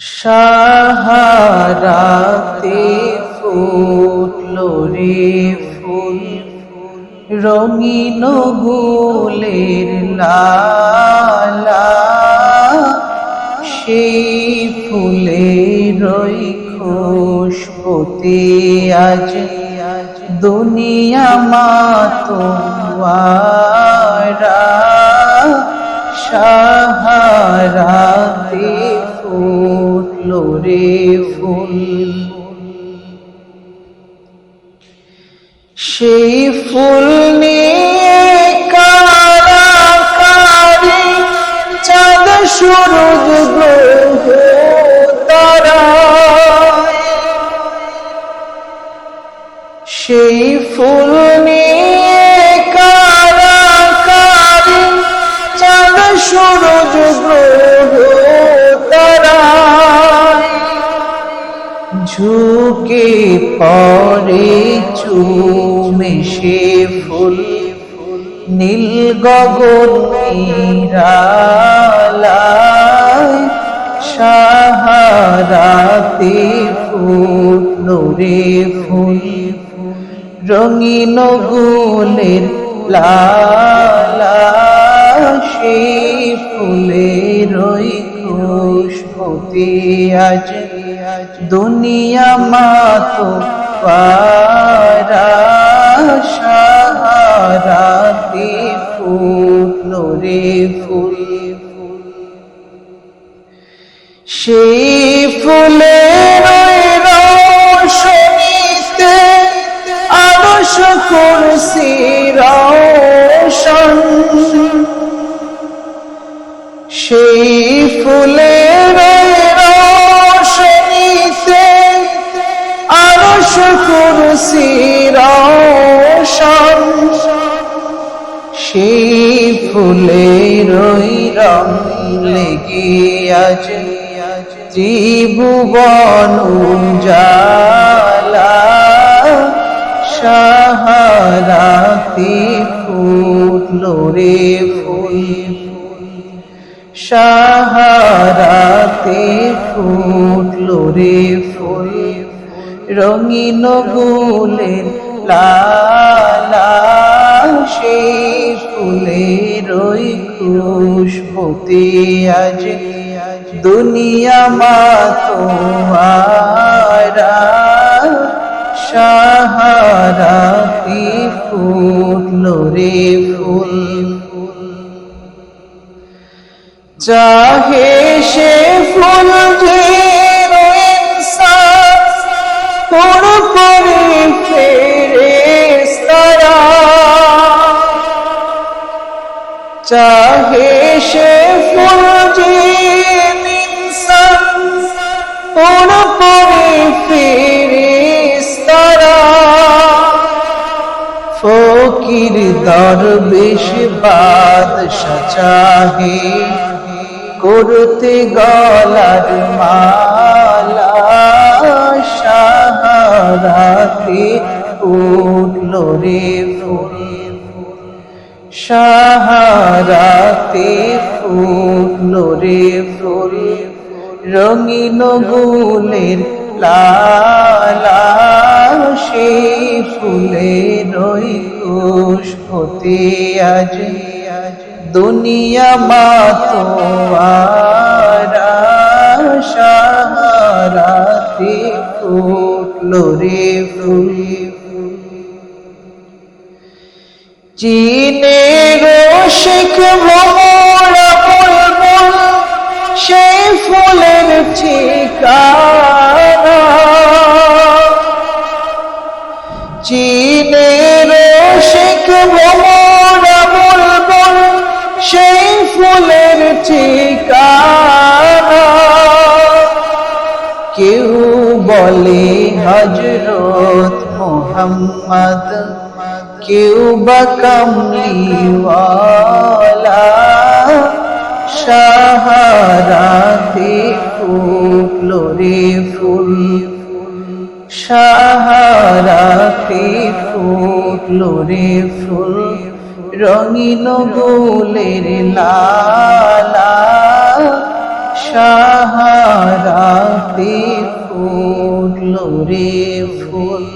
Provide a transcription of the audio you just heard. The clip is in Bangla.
সাহারাতে ফুটলো রে ফুল, রঙিন গুলের লালা। সেই ফুলের ওই খুশবুতে আজ দুনিয়া মাতোয়ারা। সাহারাতে সেই ফুল নিয়ে কারাকারি চাঁদ, সূরজ, গ্রহ ঝুঁকে পরে চুমে সে ফুল, নীল গগন সাহারাতে ফুল ফুল। রঙিন গুলের লালা সেই ফুলের ওই খুশবুতে আজ দুনিয়া মাতো পারা ফুটলো রে ফুল। সেই ফুলের করছি রোশন সেই ফুলের রোশনীতে আদর্শ করছি রোশন সেই ওই রং লেগে আজ ত্রিভুবন উজালা সাহারাতে ফুটলো রে ফুল। সাহারাতে ফুটলো রে ফুল। রঙিন গুলের লালা সেই ফুলের ওই খুশবুতে আজ দুনিয়া মাতোয়ারা সাহারাতে ফুটলো রে ফুল। চাহে সে ফুল কোন করে ফেরেশতারা চাহে সে ফুল যে কোন করে ফেরেশতারা ফকির দরবেশ বাদশা চাহে। করতে গলার মালা সাহারাতে উঠল রে ফুল। সাহারাতে ফুটলো রে ফুল। রঙিন গুলের লালা সেই ফুলের ওই আজ দুনিয়া মাতোয়ারা সাহারাতে ফুটলো রে ফুল। চীনের শেখ ভ্রমরা বুলবুল সেই ফুলের ঠিকানা শেখ ভ্রমরা সেই ফুলের ঠিকানা। কেউ বলে হজরত মোহাম্মদ কেউ বা কামলিওয়ালা। সাহারাতে ফুল সাহারাতে ফুটলো রে ফুল রঙিন গোলের লালা। সাহারাতে ফুটলো রে ফুল